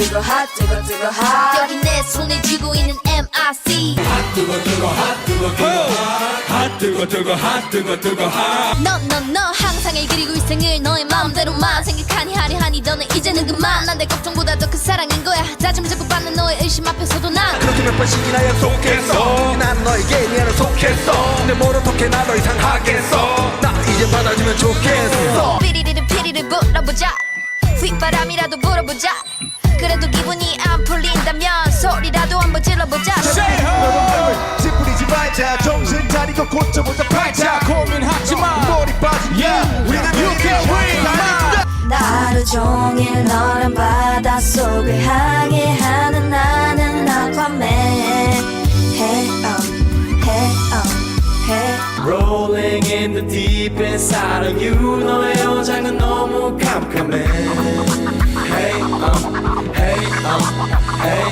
핫 뜨거 뜨거 핫 여기 내 손에 쥐고 있는 MRC 뜨거 뜨거 핫 뜨거 뜨거 핫 뜨거 뜨거 핫 뜨거 뜨거 핫 너너너 항상 일 그리고 일생을 너의 마음대로만 생각하니 하니 하니 너는 이제는 그만 난 내 걱정보다 더 큰 사랑인 거야 다짐을 자꾸 받는 너의 의심 앞에서도 난 그렇게 몇 번씩이나 약속했어 난 너에게 미안을 속했어 내 모른 톡해 나더 이상 하겠어 나 이제 받아주면 좋겠어 삐리리를 피리를 불어보자 휘바람이라도 불어보자. 그래도 기분이 안 풀린다면 소리라도 한번 질러보자. 찌푸리지 말자. 정신 차리고 고쳐보자. 팔자. 고민하지 마. 머리 빠진 Yeah, 우리는 you can win. 하루 종일 너란 바닷속을 나는 um Hey um Hey Rolling in the deep end 사랑 you 너의 여장은 너무 깜깜해